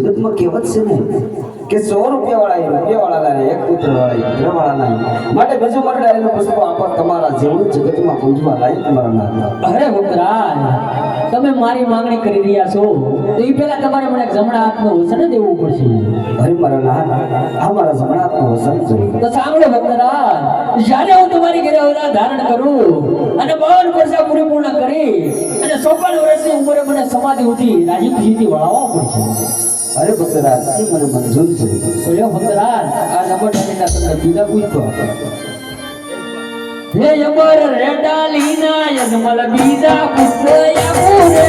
છે ને કે સો રૂપિયા વાળા એ રૂપિયા વાળા લાવે એક પુત્ર વાળા પુત્ર વાળા લાવે માટે બીજું એનું પુષ્પો આપો તમારા જેવું જગતમાં પૂજવા લાયક તમારા નાથ અરે ભક્તરાજ તમે મારી માંગણી કરી રહ્યા છો તો એ પહેલા તમારે મને જમણા હાથનું વસન દેવું પડશે. અરે મારા નાથ આ મારા હાથનું વસન જોઈએ. તો સાંભળો ભક્તરાજ જ્યારે હું તમારી ઘરે અવતાર ધારણ કરું અને બાવન વર્ષ પૂરેપૂર્ણ કરી અને ચોપન વર્ષની ઉંમરે મને સમાધિ ઉઠી રાજીવ જીતી વળાવવા પડશે. અરે ભક્તરાજ, એ મને મંજૂર છે. બોલ્યો ભક્તરાજ, આ નંબર ટાકીના તમને બીજા પૂછતો હે અમર રેડા લીના યજમલ બીજા પુત્ર યમુરે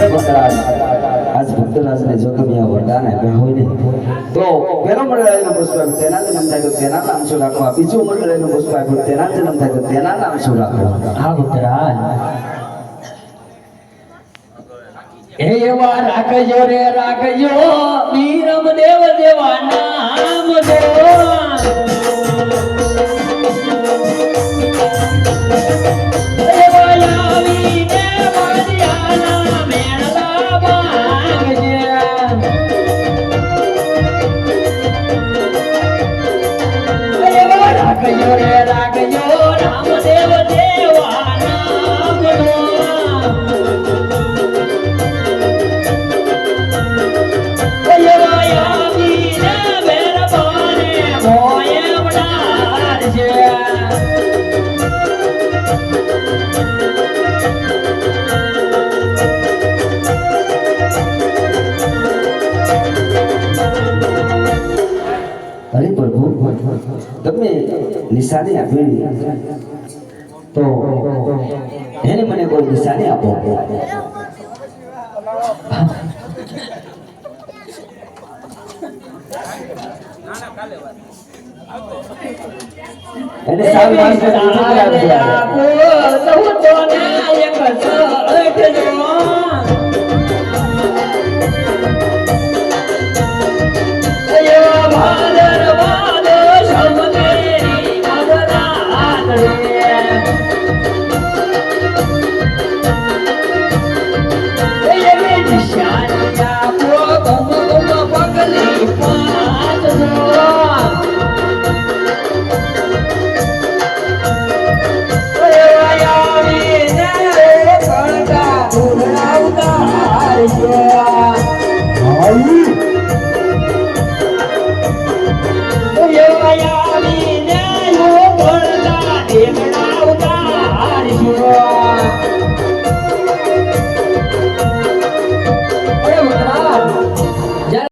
આજ ભક્તરાજને જો તમે આ વરદાન આપ્યા હોય ને, તો પેલો મંડળાઈનો પુષ્પ આપ્યો તેના જન્મ થાય તો તેના નામ શું રાખવા બીજું મંડળાઈનો પુષ્પ આપ્યું તેના જન્મ થાય તો તેના નામ શું રાખવા હા ભક્તરાજ એવા રાખજો. રે રાખજો વીરમ દેવ દેવા નામ દો તમે નિશાની આપી તો એને મને કોઈ નિશાની આપો. એને સાવ